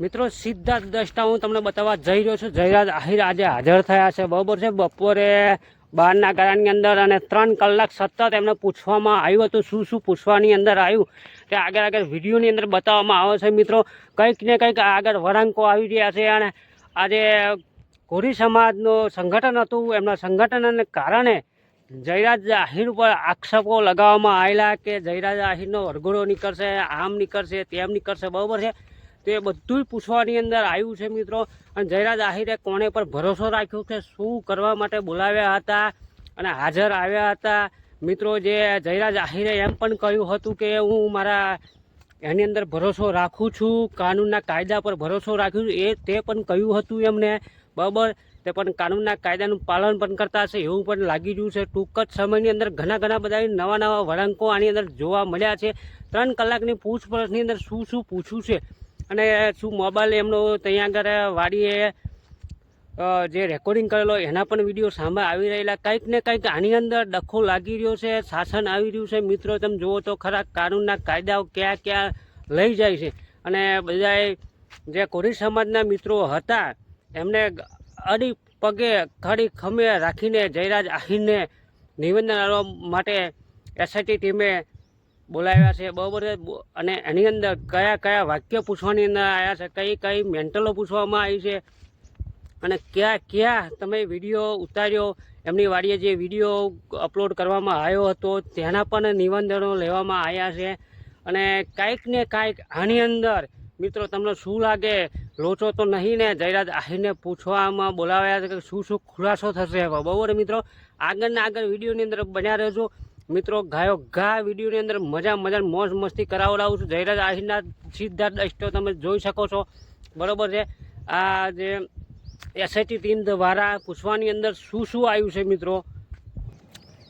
મિત્રો, સીધા દ્રષ્ટા હું તમને બતાવવા જઈ રહ્યો છું. જયરાજ આહિર આજે હાજર થયા છે. બરોબર છે? બપોરે બહારના ગાળાની અંદર અને ત્રણ કલાક સતત એમને પૂછવામાં આવ્યું હતું, શું શું પૂછવાની અંદર આવ્યું. તે આગળ આગળ વિડીયોની અંદર બતાવવામાં આવે છે. મિત્રો, કંઈક ને કંઈક આગળ વળાંકો આવી રહ્યા છે અને આજે કોરી સમાજનું સંગઠન હતું. એમના સંગઠનને કારણે જયરાજ આહિર ઉપર આક્ષેપો લગાવવામાં આવેલા કે જયરાજ આહિરનો વરઘોડો નીકળશે, આમ નીકળશે, તેમ નીકળશે. બરાબર છે? તો એ બધું પૂછવાની અંદર આવ્યું છે મિત્રો. અને જયરાજ આહિરે કોને પર ભરોસો રાખ્યો કે શું કરવા માટે બોલાવ્યા હતા અને હાજર આવ્યા હતા? મિત્રો, જે જયરાજ આહિરે એમ પણ કહ્યું હતું કે હું મારા એની અંદર ભરોસો રાખું છું, કાનૂનના કાયદા પર ભરોસો રાખ્યું છું, એ તે પણ કહ્યું હતું એમને. બરાબર? તે પણ કાનૂનના કાયદાનું પાલન પણ કરતા હશે એવું પણ લાગી ગયું છે. ટૂંક જ સમયની અંદર ઘણા ઘણા બધા નવા નવા વળાંકો આની અંદર જોવા મળ્યા છે. ત્રણ કલાકની પૂછપરછની અંદર શું શું પૂછ્યું છે? અને શું મોબાઈલ એમનો ત્યાં આગળ વાડીએ જે રેકોર્ડિંગ કરેલો, એના પણ વીડિયો સામે આવી રહેલા. કંઈક ને કંઈક આની અંદર ડખો લાગી રહ્યો છે, શાસન આવી રહ્યું છે. મિત્રો, તમે જુઓ તો ખરા કાનૂનના કાયદાઓ ક્યાં ક્યાં લઈ જાય છે. અને બધાએ જે કોરી સમાજના મિત્રો હતા, એમને અડી પગે ખડી ખમે રાખીને જયરાજ આહીરને નિવેદન માટે એસઆઈટી ટીમે બોલાવ્યા છે, બહુ છે અને એની અંદર કયા કયા વાક્ય પૂછવાની અંદર આવ્યા છે, કઈ કઈ મેન્ટલો પૂછવામાં આવી છે, અને ક્યાં ક્યાં તમે વીડિયો ઉતાર્યો, એમની વાડીએ જે વીડિયો અપલોડ કરવામાં આવ્યો હતો, તેના પણ નિવેદનો લેવામાં આવ્યા છે, અને કાંઈક ને કાંઈક આની અંદર, મિત્રો તમને શું લાગે, લોચો તો નહીં ને, જયરાજ આહીરને પૂછવામાં બોલાવ્યા છે કે શું શું ખુલાસો થશે બરાબર, મિત્રો? આગળના આગળ વિડીયોની અંદર બન્યા રહેજો. મિત્રો, ગાયો ઘા વિડીયોની અંદર મજા મજા મોજ મસ્તી કરાવડાવું છું. જયરાજ આહિરના સીધા દસ્તો તમે જોઈ શકો છો. બરાબર છે. આ જે એસઆઈટી ટીમ દ્વારા પૂછવાની અંદર શું શું આવ્યું છે મિત્રો?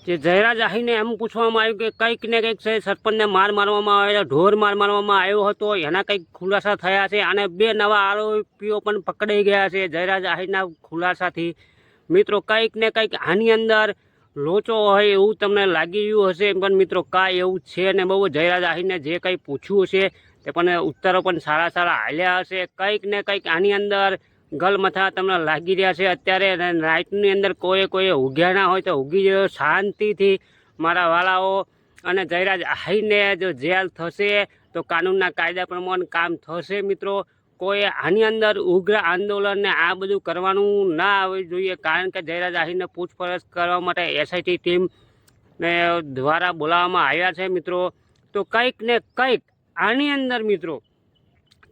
જે જયરાજ આહીને એમ પૂછવામાં આવ્યું કે કંઈક ને કંઈક છે, સરપંચને માર મારવામાં આવ્યો ઢોર માર મારવામાં આવ્યો હતો, એના કંઈક ખુલાસા થયા છે અને બે નવા આરોપીઓ પણ પકડાઈ ગયા છે જયરાજ આહીના ખુલાસાથી. મિત્રો, કંઈક ને કંઈક આની અંદર લોચો હોય એવું તમને લાગી રહ્યું હશે એમ પણ મિત્રો કાંઈ એવું છે ને, બહુ જયરાજ આહીને જે કંઈ પૂછ્યું હશે તે પણ ઉત્તરો પણ સારા સારા હાલ્યા હશે. કંઈક ને કંઈક આની અંદર ગલમથા તમને લાગી રહ્યા છે. અત્યારે નાઇટની અંદર કોઈ કોઈ ઉગ્યા ના હોય તો ઉગી જયો શાંતિથી મારા વાલાઓ. અને જયરાજ આહીને જો જેલ થશે, તો કાનૂનના કાયદા પ્રમાણે કામ થશે, મિત્રો. કોઈ આની અંદર ઉગ્ર આંદોલન ને આ બધું કરવાનું ના આવવું જોઈએ, કારણ કે જયરાજ આહીરને પૂછપરછ કરવા માટે એસઆઈટી ટીમ ને દ્વારા બોલાવવામાં આવ્યા છે મિત્રો. તો કંઈક ને કંઈક આની અંદર મિત્રો,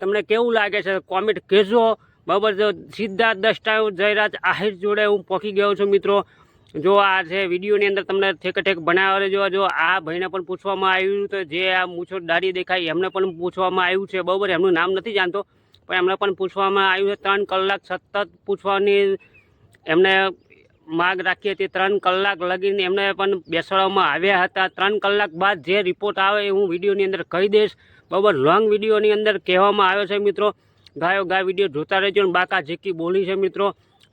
તમને કેવું લાગે છે? કોમેન્ટ કહેજો. બરાબર જો સીધા દસ ટાઈમ જયરાજ આહિર જોડે હું પહોંચી ગયો છું મિત્રો. જો આ છે વિડીયોની અંદર તમને ઠેક ઠેક બનાવે જો જો આ ભાઈને પણ પૂછવામાં આવ્યું તો જે આ મૂછો દાઢી દેખાય એમને પણ પૂછવામાં આવ્યું છે. બરાબર, એમનું નામ નથી જાણતો. પણ એમને પણ પૂછવામાં આવ્યું છે, ત્રણ કલાક સતત પૂછવાની એમને માગ રાખી હતી, ત્રણ કલાક લગીને એમને પણ બેસાડવામાં આવ્યા હતા. ત્રણ કલાક બાદ જે રિપોર્ટ આવે એ હું વિડીયોની અંદર કહી દઈશ. બરાબર લોંગ વિડીયોની અંદર કહેવામાં આવ્યો છે મિત્રો. ગાયો ગા વીડિયો જોતા રહેજો અને બાકા ઝીકી બોલી છે મિત્રો.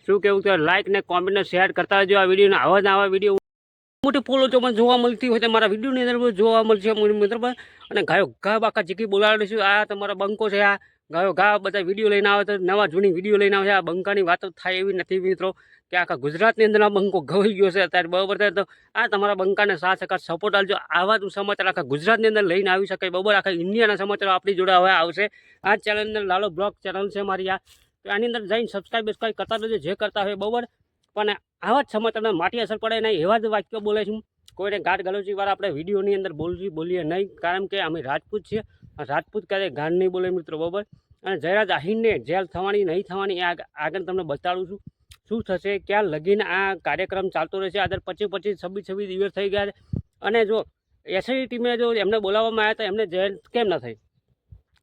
શું કેવું તો લાઇક ને કોમેન્ટને શેર કરતા રહેજો આ વિડીયોને. આવા ને આવા વીડિયો મોટી પોલો જો મને જોવા મળતી હોય તો મારા વિડીયોની અંદર જોવા મળશે. મિત્રો અને ગાયો ગા બાકા ઝીકી બોલાવીશું આ તમારા બંકો છે આ. ગાયો. ગા, બધા વીડિયો લઈને આવે તો નવા જૂની વીડિયો લઈને આવે છે. આ બંકાની વાતો થાય એવી નથી મિત્રો. કે આખા ગુજરાતની અંદર આ બંકો ગવાઈ ગયો છે. અત્યારે બરાબર થાય તો આ તમારા બંકાને સાથ સકાર સપોર્ટ આપજો. આવા જ સમાચાર આખા ગુજરાતની અંદર લઈને આવી શકાય. બરાબર, આખા ઇન્ડિયાના સમાચારો આપણી જોડે હવે આવશે. આ ચેનલની અંદર લાલો બ્લોગ ચેનલ છે મારી આ. આની અંદર જઈને સબસ્ક્રાઈબ બસ્ક્રાઈબ કરતા રહેજો, જે કરતા હોય બરાબર. પણ આવા જ સમાચારને માટી અસર પડે નહીં, એવા જ વાક્યો બોલે છું કોઈને ગાઢ ગલોચી વાળા આપણે વિડીયોની અંદર બોલવી બોલીએ નહીં. કારણ કે અમે રાજપૂત છીએ. રાજપૂત ક્યારેય ગાન નહીં બોલે મિત્રો, બરાબર? અને જયરાજ આહીરને જેલ થવાની, નહીં થવાની એ આગ- આગળ તમને બતાડું છું. શું થશે? ક્યાં લગીને આ કાર્યક્રમ ચાલતો રહેશે? આદર પચીસ પચીસ છવ્વીસ છવ્વીસ દિવસ થઈ ગયા છે. અને જો એસઆઈડી ટીમે જો એમને બોલાવવામાં આવ્યા હતા, એમને જેલ કેમ ન થઈ?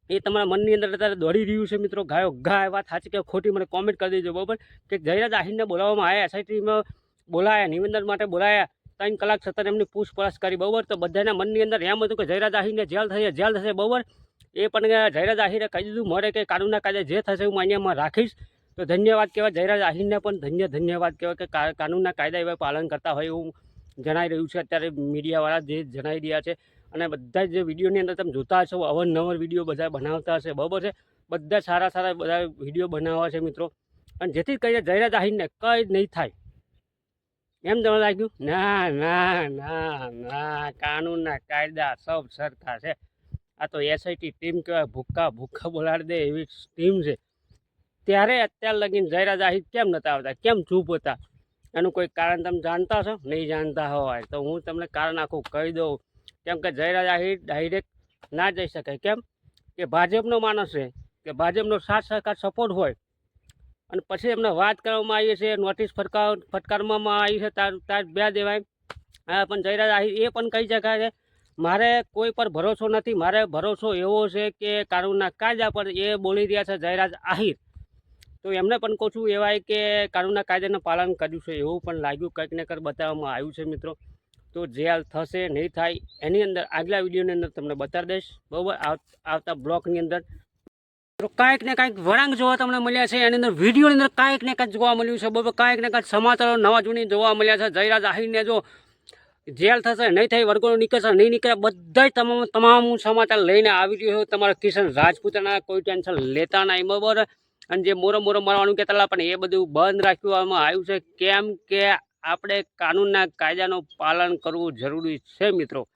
એ તમારા મનની અંદર અત્યારે દોડી રહ્યું છે મિત્રો. ગાયો ગા એ વાત સાચી કે ખોટી મને કોમેન્ટ કરી દેજો, બરાબર? કે જયરાજ આહીનને બોલાવવામાં આવ્યા એસઆઈટીમાં બોલાયા, નિવેદન માટે બોલાયા ત્રણ કલાક સતત એમની પૂછપરછ કરી બહુ તો બધાના મનની અંદર એમ હતું કે જયરાજ આહીરને જેલ થશે જેલ થશે, બરાબર? એ પણ જયરાજ આહીરે કહી દીધું મળે કે કાનૂનના કાયદે જે થશે હું અહીંયામાં રાખીશ. તો ધન્યવાદ કહેવાય જયરાજ આહીરને પણ ધન્ય ધન્યવાદ કહેવાય કે કાનૂનના કાયદા એવા પાલન કરતા હોય એવું જણાઈ રહ્યું છે. અત્યારે મીડિયાવાળા જે જણાઈ રહ્યા છે અને બધા જ વિડીયોની અંદર તમે જોતા હશો અવનવર વીડિયો બધા બનાવતા હશે, બરાબર છે? બધા સારા સારા બધા વીડિયો બનાવવા છે મિત્રો. અને જેથી કહીએ જયરાજ આહીરને કંઈ નહીં થાય. એમ તમને લાગ્યું? ના ના ના ના, કાનૂનના કાયદા સબ સરખા છે. આ તો એસઆઈટી ટીમ કહેવાય, ભૂક્કા ભૂક્કા બોલાડી દે એવી ટીમ છે. ત્યારે અત્યાર લગીને જયરા આહિર કેમ નતા આવતા? કેમ ચૂપ હતા? એનું કોઈ કારણ તમે જાણતા છો? નહીં જાણતા હોય તો હું તમને કારણ આખું કહી દઉં. કેમ કે જયરા આહિર ડાયરેક્ટ ના જઈ શકે. કેમ? કે ભાજપનો માણસ છે. કે ભાજપનો સાથ સહકાર સપોર્ટ હોય અને પછી એમને વાત કરવામાં આવી છે નોટિસ ફટકાવ ફટકારવામાં આવી છે, તાર તાર બે દેવાય. હા, પણ જયરાજ આહિર એ પણ કહી શકાય છે, મારે કોઈ પર ભરોસો નથી, મારે ભરોસો એવો છે કે કાનૂનના કાયદા પર એ બોલી રહ્યા છે જયરાજ આહિર. તો એમને પણ કહું છું એવાય કે કાનૂનના કાયદાનું પાલન કર્યું છે, એવું પણ લાગ્યું, કંઈક ને કંઈક બતાવવામાં આવ્યું છે મિત્રો. તો જેલ થશે, નહીં થાય, એની અંદર આગલા વિડીયોની અંદર તમને બતાવી દઈશ. બરાબર આવતા બ્લોકની અંદર કાંઈક ને કાંઈક વળાંક જોવા તમને મળ્યા છે. એની અંદર વિડીયોની અંદર કાંઈક ને કાંઈક જોવા મળ્યું છે. બરાબર, કાંઈક ને કાંઈક સમાચારો નવા જૂની જોવા મળ્યા છે. જયરાજ આહીરને જો જેલ થશે, નહીં થઈ વર્ગો નીકળશે, નહીં નીકળે બધાય તમામ તમામ હું સમાચાર લઈને આવી રહ્યો છું. તમારા કિશન રાજપૂતના, કોઈ ટેન્શન લેતા નહીં, બરાબર? અને જે મોરો મોરો મારવાનું કહેતા હતા, પણ એ બધું બંધ રાખવામાં આવ્યું છે. કેમ કે આપણે કાનૂનના કાયદાનું પાલન કરવું જરૂરી છે, મિત્રો.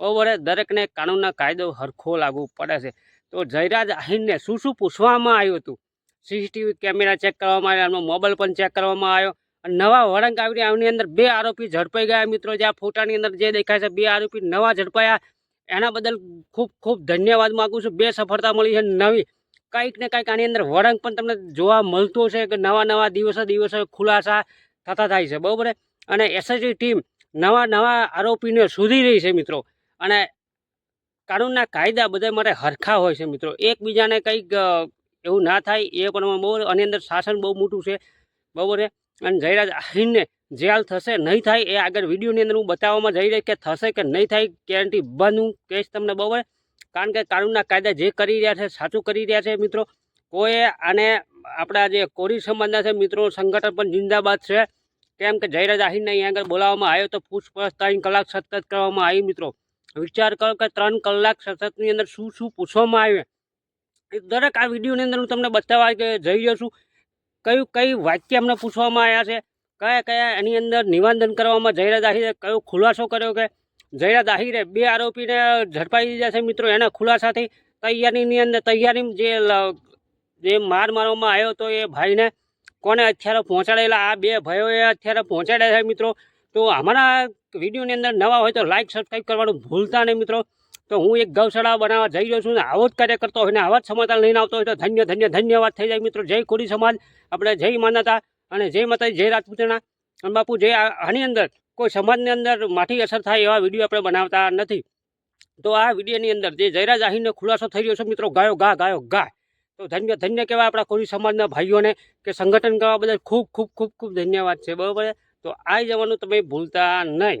બરાબર, દરેકને કાનૂનના કાયદો હરખો લાગુ પડે છે. તો જયરાજ આહીરને શું શું પૂછવામાં આવ્યું હતું? સીસીટીવી કેમેરા ચેક કરવામાં આવ્યા, એમનો મોબાઈલ પણ ચેક કરવામાં આવ્યો અને નવા વળંગ આવી એની અંદર બે આરોપી ઝડપાઈ ગયા. મિત્રો, જે આ ફોટાની અંદર જે દેખાય છે, બે આરોપી નવા ઝડપાયા. એના બદલ ખૂબ ખૂબ ધન્યવાદ માગું છું. બે સફળતા મળી છે નવી કંઈક ને કંઈક આની અંદર વળંગ પણ તમને જોવા મળતો છે કે નવા નવા દિવસે દિવસે ખુલાસા થતા થાય છે. બરાબર અને એસએસજી ટીમ નવા નવા આરોપીને શોધી રહી છે, મિત્રો. અને કાનૂનના કાયદા બધા માટે હરખા હોય છે મિત્રો. એકબીજાને કંઈક એવું ના થાય, એ પણ બહુ આની અંદર શાસન બહુ મોટું છે. બરાબર અને જયરાજ આહીરને જેલ થશે, નહીં થાય, એ આગળ વિડીયોની અંદર હું બતાવવામાં જઈ રહી કે થશે કે નહીં થાય ગેરંટી હું કહીશ તમને બરાબર કારણ કે કાનૂનના કાયદા જે કરી રહ્યા છે, સાચું કરી રહ્યા છે મિત્રો. કોઈ આને આપણા જે કોરી સમાજના છે મિત્રો, સંગઠન પણ જિંદાબાદ છે. કેમ કે જયરાજ આહીરને અહીંયા આગળ બોલાવવામાં આવ્યો તો પૂછપરછ ત્રણ કલાક સતત કરવામાં આવી મિત્રો. વિચાર કરો કે ત્રણ કલાક સતતની અંદર શું શું પૂછવામાં આવ્યું એ દરેક આ વિડીયોની અંદર હું તમને બતાવવા જઈ રહ્યો છું. કયું કઈ વાક્ય અમને પૂછવામાં આવ્યા છે? કયા કયા એની અંદર નિવેદન કરવામાં જયરાજ આહિરે કયો ખુલાસો કર્યો કે જયરાજ આહિરે બે આરોપીને ઝડપાઈ દીધા છે મિત્રો એના ખુલાસાથી. તૈયારીની અંદર તૈયારી જે જે માર મારવામાં આવ્યો હતો એ ભાઈને કોને અત્યારે પહોંચાડેલા? આ બે ભાઈઓએ અત્યારે પહોંચાડ્યા છે મિત્રો. તો અમારા વિડીયોની અંદર નવા હોય તો લાઇક સબસ્ક્રાઈબ કરવાનું ભૂલતા નહીં મિત્રો. તો હું એક ગૌશાળા બનાવવા જઈ રહ્યો છું ને આવો જ કાર્ય કરતો હોય ને આવા જ સમાચાર લઈને આવતો હોય તો ધન્ય ધન્ય, ધન્યવાદ થઈ જાય મિત્રો. જય કોળી સમાજ. આપણે જય માનતા અને જય માતા જય રાજપૂતના અને બાપુ જય આની અંદર કોઈ સમાજની અંદર માઠી અસર થાય એવા વીડિયો આપણે બનાવતા નથી. તો આ વિડીયોની અંદર જે જયરા આહીરનો ખુલાસો થઈ રહ્યો છે મિત્રો, ગાયો ગા ગાયો ગા. તો ધન્ય ધન્ય કહેવાય આપણા કોઈ સમાજના ભાઈઓને કે સંગઠન કરવા બદલ ખૂબ ખૂબ ખૂબ ખૂબ ધન્યવાદ છે. બરાબર? તો આ જવાનું તમે ભૂલતા નહીં.